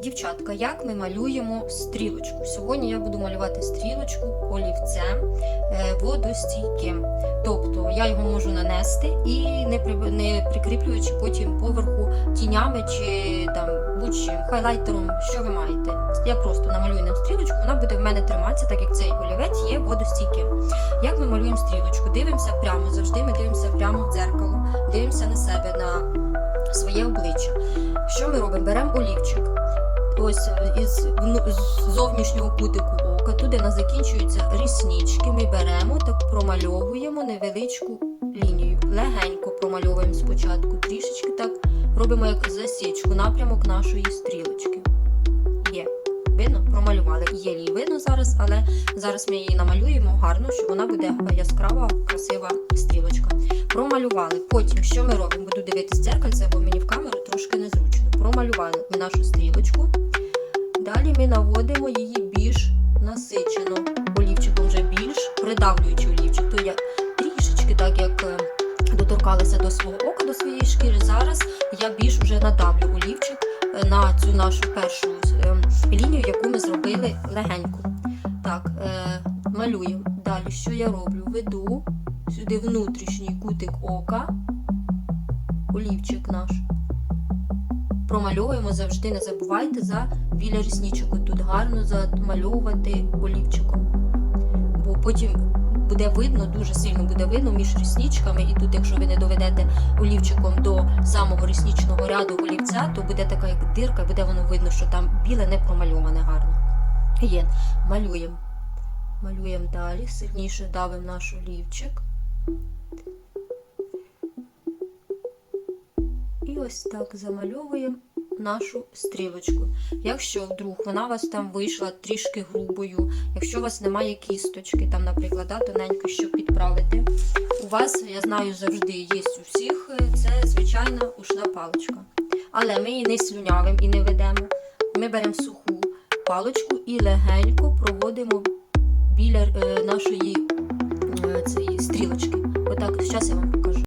дівчатка, як ми малюємо стрілочку? Сьогодні я буду малювати стрілочку олівцем е, водостійким. Тобто я його можу нанести і не, не прикріплюючи потім поверху тінями чи там будь-чим, хайлайтером, що ви маєте. Я просто намалюю ним стрілочку, вона буде в мене триматися, так як цей олівець є водостійким. Як ми малюємо стрілочку? Дивимося прямо, завжди ми дивимося прямо в дзеркало, дивимося на себе, на своє обличчя. Що ми робимо? Беремо олівчик. Ось е, із з зовнішнього кутику ока, туди нас закінчуються ріснички. Ми беремо так промальовуємо невеличку лінію. Легенько промальовуємо спочатку, трішечки так робимо як засічку, напрямок нашої стрілочки. Є. Видно? Промалювали. Є її видно зараз, але зараз ми її намалюємо гарно, щоб вона буде яскрава, красива стрілочка. Промалювали. Потім що ми робимо? Буду дивитися дзеркальце, бо мені в камеру трошки незручно. Промалювали нашу стрілочку. Далі ми наводимо її більш насичено. Олівчиком вже більш придавлюючи олівчик. То я трішечки так як е, доторкалася до свого ока, до своєї шкіри. Зараз я більш вже надавлю олівчик е, на цю нашу першу е, лінію, яку ми зробили легенько. Так, малюємо. Далі що я роблю? Веду сюди внутрішній кутик ока, олівчик наш. Промальовуємо завжди, не забувайте за біля рісничок. Тут гарно замальовувати олівчиком. Бо потім буде видно, дуже сильно буде видно між рісничками. І тут, якщо ви не доведете олівчиком до самого рісничного ряду олівця, то буде така як дирка, буде воно видно, що там біле не промальоване гарно. Є. Малюємо. Малюємо далі, сильніше давимо наш олівчик. Ось так замальовуємо нашу стрілочку. Якщо вдруг вона у вас там вийшла трішки грубою, якщо у вас немає кісточки, там, наприклад, да, тоненько, щоб підправити, у вас, я знаю, завжди є у всіх, е, це звичайна ушна паличка. Але ми її не слюнявимо і не ведемо. Ми беремо суху паличку і легенько проводимо біля е, нашої е, цієї стрілочки. Отак, зараз я вам покажу.